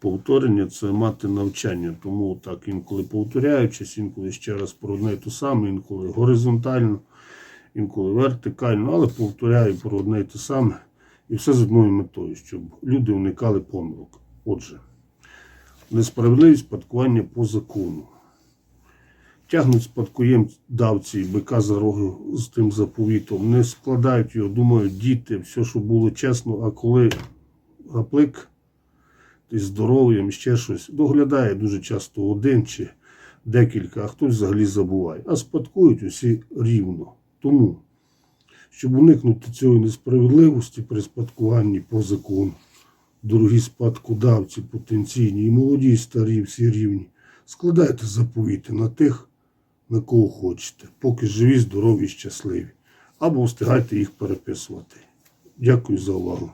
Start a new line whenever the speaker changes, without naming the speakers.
Повторення це мати навчання, тому так інколи повторяючись, інколи ще раз про одне й те саме, інколи горизонтально, інколи вертикально, але повторяю про одне й те саме. І все з одною метою, щоб люди уникали помилок. Отже, несправедливість спадкування по закону. Тягнуть спадкоємдавці бика за роги з тим заповітом, не складають його, думають, діти, все, що було чесно, а коли гаплик з здоров'ям, ще щось, доглядає дуже часто один чи декілька, а хтось взагалі забуває. А спадкують усі рівно. Тому, щоб уникнути цієї несправедливості при спадкуванні по закону, дорогі спадкодавці потенційні, і молоді, і старі, всі рівні, складайте заповіти на тих, на кого хочете, поки живі, здорові, щасливі, або встигайте їх переписувати. Дякую за увагу.